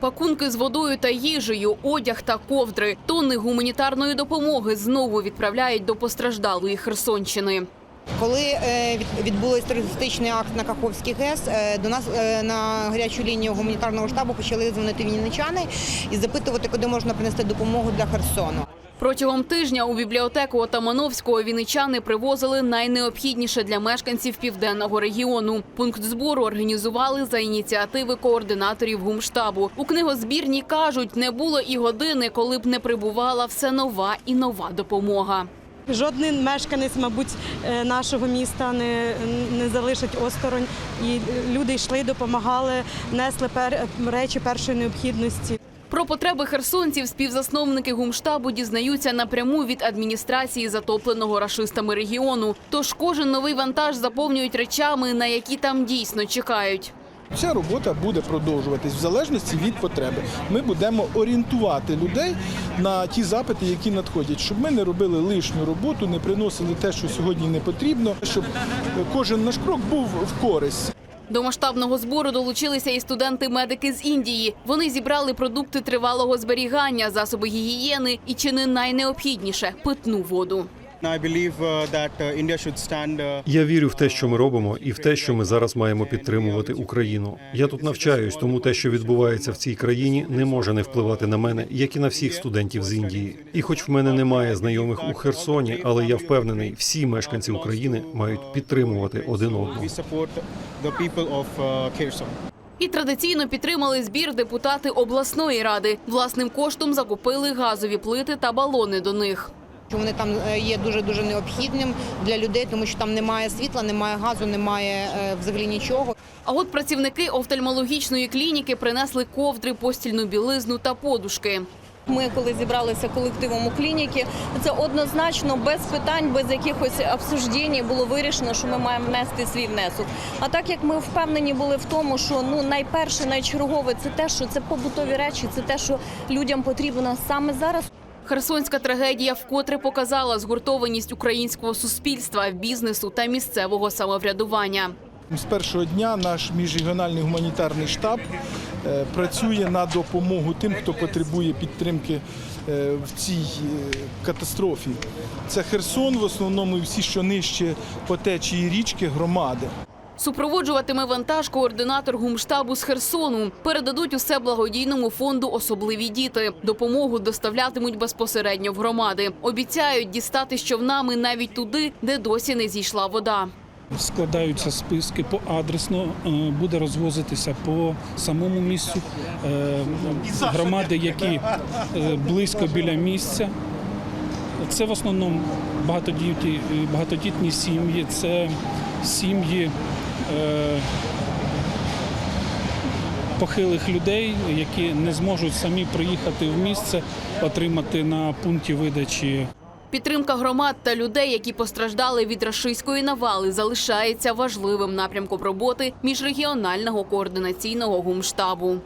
Пакунки з водою та їжею, одяг та ковдри, тонни гуманітарної допомоги знову відправляють до постраждалої Херсонщини. Коли е, відбулось терористичний акт на Каховській ГЕС, е, до нас е, на гарячу лінію гуманітарного штабу почали дзвонити вінничани і запитувати, куди можна принести допомогу для Херсону. Протягом тижня у бібліотеку Отамановського вінничани привозили найнеобхідніше для мешканців південного регіону. Пункт збору організували за ініціативи координаторів гумштабу. У книгозбірні кажуть, не було і години, коли б не прибувала все нова і нова допомога. Жодний мешканець, мабуть, е, нашого міста не, не залишить осторонь. І люди йшли, допомагали, несли пер, речі першої необхідності. Про потреби херсонців співзасновники гумштабу дізнаються напряму від адміністрації затопленого рашистами регіону. Тож кожен новий вантаж заповнюють речами, на які там дійсно чекають. Ця робота буде продовжуватись в залежності від потреби. Ми будемо орієнтувати людей на ті запити, які надходять, щоб ми не робили лишню роботу, не приносили те, що сьогодні не потрібно, щоб кожен наш крок був в користь. До масштабного збору долучилися і студенти-медики з Індії. Вони зібрали продукти тривалого зберігання, засоби гігієни і чи не найнеобхідніше питну воду. I believe uh, that uh, India should stand uh, Я вірю в те, що ми робимо, і в те, що ми зараз маємо підтримувати Україну. Я тут навчаюсь, тому те, що відбувається в цій країні, не може не впливати на мене, як і на всіх студентів з Індії. І, хоч в мене немає знайомих у Херсоні, але я впевнений, всі мешканці України мають підтримувати один одного. І традиційно підтримали збір депутати обласної ради. Власним коштом закупили газові плити та балони до них. Що Вони там е, є дуже дуже необхідним для людей, тому що там немає світла, немає газу, немає е, взагалі нічого. А от працівники офтальмологічної клініки принесли ковдри, постільну білизну та подушки. Ми, коли зібралися колективом у клініки, це однозначно без питань, без якихось обсуждень було вирішено, що ми маємо внести свій внесок. А так як ми впевнені були в тому, що ну найперше, найчергове, це те, що це побутові речі, це те, що людям потрібно саме зараз. Херсонська трагедія вкотре показала згуртованість українського суспільства, бізнесу та місцевого самоврядування. З першого дня наш міжрегіональний гуманітарний штаб е, працює на допомогу тим, хто потребує підтримки е, в цій е, катастрофі. Це Херсон, в основному і всі, що нижче по течії річки, громади. Супроводжуватиме вантаж координатор гумштабу з Херсону. Передадуть усе благодійному фонду особливі діти. Допомогу доставлятимуть безпосередньо в громади. Обіцяють дістати з човнами навіть туди, де досі не зійшла вода. Складаються списки по адресно, е, буде розвозитися по самому місцю Е, громади, які е, близько біля місця. Це в основному багатодітні, багатодітні сім'ї, це сім'ї е, похилих людей, які не зможуть самі приїхати в місце, отримати на пункті видачі Підтримка громад та людей, які постраждали від рашистської навали, залишається важливим напрямком роботи міжрегіонального координаційного гумштабу.